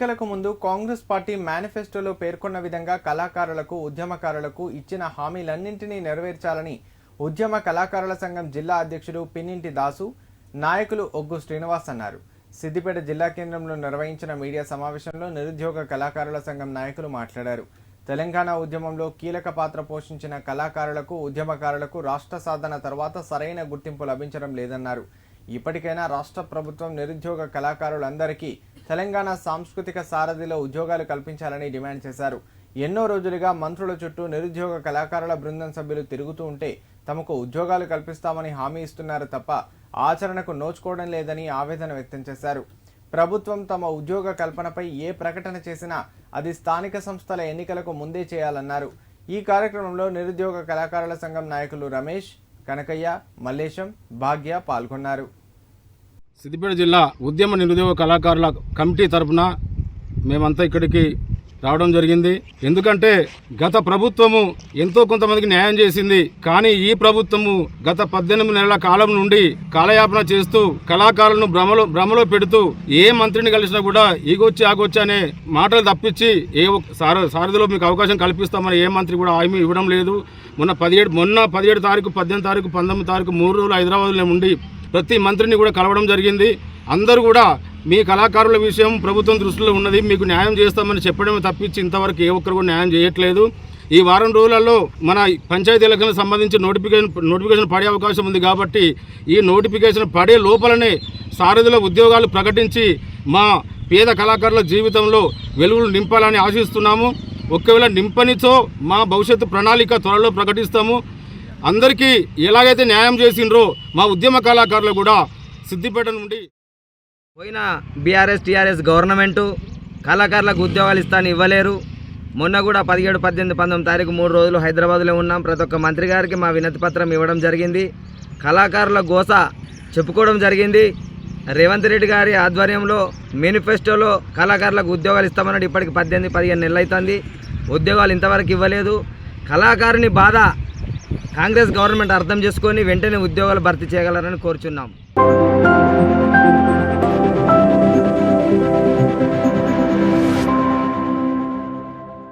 ఎన్నికలకు ముందు కాంగ్రెస్ పార్టీ మేనిఫెస్టోలో పేర్కొన్న విధంగా కళాకారులకు ఉద్యమకారులకు ఇచ్చిన హామీలన్నింటినీ నెరవేర్చాలని ఉద్యమ కళాకారుల సంఘం జిల్లా అధ్యక్షుడు పిన్నింటి దాసు నాయకులు ఒగ్గు శ్రీనివాస్ అన్నారు. సిద్దిపేట జిల్లా కేంద్రంలో నిర్వహించిన మీడియా సమావేశంలో నిరుద్యోగ కళాకారుల సంఘం నాయకులు మాట్లాడారు. తెలంగాణ ఉద్యమంలో కీలక పాత్ర పోషించిన కళాకారులకు ఉద్యమకారులకు రాష్ట్ర సాధన తర్వాత సరైన గుర్తింపు లభించడం లేదన్నారు. ఇప్పటికైనా రాష్ట్ర ప్రభుత్వం నిరుద్యోగ కళాకారులందరికీ తెలంగాణ సాంస్కృతిక సారథిలో ఉద్యోగాలు కల్పించాలని డిమాండ్ చేశారు. ఎన్నో రోజులుగా మంత్రుల చుట్టూ నిరుద్యోగ కళాకారుల బృందం సభ్యులు తిరుగుతూ ఉంటే తమకు ఉద్యోగాలు కల్పిస్తామని హామీ ఇస్తున్నారు తప్ప ఆచరణకు నోచుకోవడం లేదని ఆవేదన వ్యక్తం చేశారు. ప్రభుత్వం తమ ఉద్యోగ కల్పనపై ఏ ప్రకటన చేసినా అది స్థానిక సంస్థల ఎన్నికలకు ముందే చేయాలన్నారు. ఈ కార్యక్రమంలో నిరుద్యోగ కళాకారుల సంఘం నాయకులు రమేష్ కనకయ్య మల్లేశం భాగ్య పాల్గొన్నారు. సిద్దిపేట జిల్లా ఉద్యమ నిరుద్యోగ కళాకారుల కమిటీ తరఫున మేమంతా ఇక్కడికి రావడం జరిగింది. ఎందుకంటే గత ప్రభుత్వము ఎంతో కొంతమందికి న్యాయం చేసింది. కానీ ఈ ప్రభుత్వము గత పద్దెనిమిది నెలల కాలం నుండి కాలయాపన చేస్తూ కళాకారులను భ్రమలో భ్రమలో పెడుతూ ఏ మంత్రిని కలిసినా కూడా ఈగొచ్చి ఆగొచ్చి అనే మాటలు తప్పించి ఏ ఒక్క- సార సారథిలో మీకు అవకాశం కల్పిస్తామని ఏ మంత్రి కూడా హామీ ఇవ్వడం లేదు. మొన్న పదిహేడు మొన్న పదిహేడు తారీఖు పద్దెనిమిది తారీఖు పంతొమ్మిది తారీఖు మూడు రోజులు హైదరాబాద్లో ఉండి ప్రతి మంత్రిని కూడా కలవడం జరిగింది. అందరూ కూడా మీ కళాకారుల విషయం ప్రభుత్వం దృష్టిలో ఉన్నది. మీకు న్యాయం చేస్తామని చెప్పడమే తప్పించి ఇంతవరకు ఏ ఒక్కరు కూడా న్యాయం చేయట్లేదు. ఈ వారం రోజులలో మన పంచాయతీ ఎన్నికలకు సంబంధించి నోటిఫికేషన్ నోటిఫికేషన్ పడే అవకాశం ఉంది కాబట్టి ఈ నోటిఫికేషన్ పడే లోపలనే సారథుల ఉద్యోగాలు ప్రకటించి మా పేద కళాకారుల జీవితంలో వెలుగులు నింపాలని ఆశిస్తున్నాము. ఒకవేళ నింపనితో మా భవిష్యత్తు ప్రణాళిక త్వరలో ప్రకటిస్తాము. అందరికీ ఎలాగైతే న్యాయం చేసిండ్రో మా ఉద్యమ కళాకారులు కూడా సిద్దిపేట నుండి పోయిన బీఆర్ఎస్ టీఆర్ఎస్ గవర్నమెంటు కళాకారులకు ఉద్యోగాలు ఇస్తాను ఇవ్వలేరు. మొన్న కూడా పదిహేడు పద్దెనిమిది పంతొమ్మిది తారీఖు మూడు రోజులు హైదరాబాద్లో ఉన్నాం. ప్రతి ఒక్క మంత్రి గారికి మా వినతి పత్రం ఇవ్వడం జరిగింది. కళాకారుల గోస చెప్పుకోవడం జరిగింది. రేవంత్ రెడ్డి గారి ఆధ్వర్యంలో మేనిఫెస్టోలో కళాకారులకు ఉద్యోగాలు ఇస్తామన్నాడు. ఇప్పటికి పద్దెనిమిది పదిహేను నెలలు అవుతుంది ఉద్యోగాలు ఇంతవరకు ఇవ్వలేదు. కళాకారుని బాధ కాంగ్రెస్ గవర్నమెంట్ అర్థం చేసుకొని వెంటనే ఉద్యోగాలు భర్తీ చేయగలరని కోరుచున్నాం.